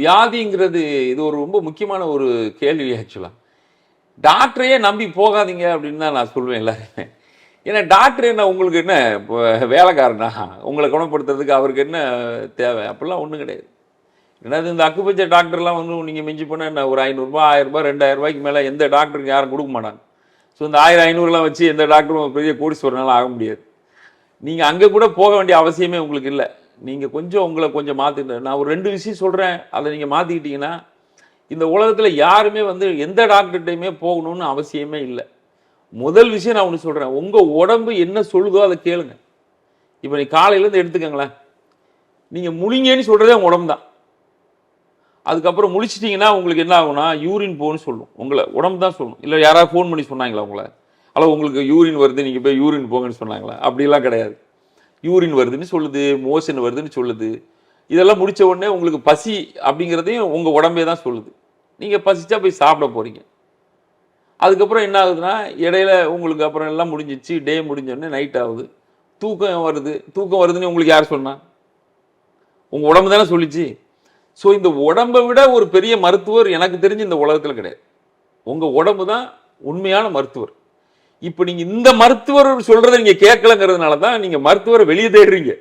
வியாதிங்கிறது இது ஒரு ரொம்ப முக்கியமான ஒரு கேள்வி ஆக்சுவலாக டாக்டரையே நம்பி போகாதீங்க அப்படின்னு தான் நான் சொல்லுவேன் எல்லாருமே. ஏன்னா டாக்டர் என்ன உங்களுக்கு என்ன வேலைக்காரனா? உங்களை குணப்படுத்துறதுக்கு அவருக்கு என்ன தேவை? அப்படிலாம் ஒன்றும் கிடையாது. என்னது இந்த அக்குபஞ்சர் டாக்டர்லாம் வந்து நீங்கள் மிஞ்சி போனால் என்ன ஒரு ஐநூறுரூபா ஆயிரரூபா ரெண்டாயிரரூபாய்க்கு மேலே எந்த டாக்டருக்கு யாரும் கொடுக்க மாட்டாங்க. ஸோ இந்த ஆயிரம் ஐநூறுலாம் வச்சு எந்த டாக்டரும் பெரிய கோடீஸ்வரனால ஆக முடியாது. நீங்கள் அங்கே கூட போக வேண்டிய அவசியமே உங்களுக்கு இல்லை. நீங்கள் கொஞ்சம் உங்களை கொஞ்சம் மாற்றிட்டு நான் ஒரு ரெண்டு விஷயம் சொல்கிறேன் அதை நீங்கள் மாற்றிக்கிட்டீங்கன்னா இந்த உலகத்தில் யாருமே வந்து எந்த டாக்டர்கிட்டையுமே போகணும்னு அவசியமே இல்லை. முதல் விஷயம் நான் ஒன்று சொல்கிறேன் உங்கள் உடம்பு என்ன சொல்லுதோ அதை கேளுங்க. இப்போ நீ காலையிலேருந்து எடுத்துக்கங்களேன். நீங்கள் முழிங்கன்னு சொல்கிறதே உங்கள் உடம்பு தான். அதுக்கப்புறம் முழிச்சிட்டிங்கன்னா உங்களுக்கு என்ன ஆகும்னா யூரின் போன்னு சொல்லும். உங்களை உடம்பு தான் சொல்லணும் இல்லை யாராவது ஃபோன் பண்ணி சொன்னாங்களா உங்களை? அல்ல உங்களுக்கு யூரின் வருது நீங்கள் போய் யூரின் போங்கன்னு சொன்னாங்களா? அப்படிலாம் கிடையாது. யூரின் வருதுன்னு சொல்லுது மோஷன் வருதுன்னு சொல்லுது. இதெல்லாம் முடிச்ச உடனே உங்களுக்கு பசி அப்படிங்கிறதையும் உங்கள் உடம்பே தான் சொல்லுது. நீங்கள் பசிச்சா போய் சாப்பிட போகிறீங்க அதுக்கப்புறம் என்ன ஆகுதுன்னா இடையில உங்களுக்கு அப்புறம் எல்லாம் முடிஞ்சிச்சு டே முடிஞ்சோடனே நைட் ஆகுது. தூக்கம் வருது. தூக்கம் வருதுன்னு உங்களுக்கு யார் சொன்னா? உங்கள் உடம்பு தானே சொல்லிச்சு. ஸோ இந்த உடம்பை விட ஒரு பெரிய மருத்துவர் எனக்கு தெரிஞ்சு இந்த உலகத்தில் கிடையாது. உங்கள் உடம்பு தான் உண்மையான மருத்துவர். இப்போ நீங்கள் இந்த மருத்துவர் சொல்கிறத நீங்கள் கேட்கலங்கிறதுனால தான் நீங்கள் மருத்துவரை வெளியே தேடுறீங்க.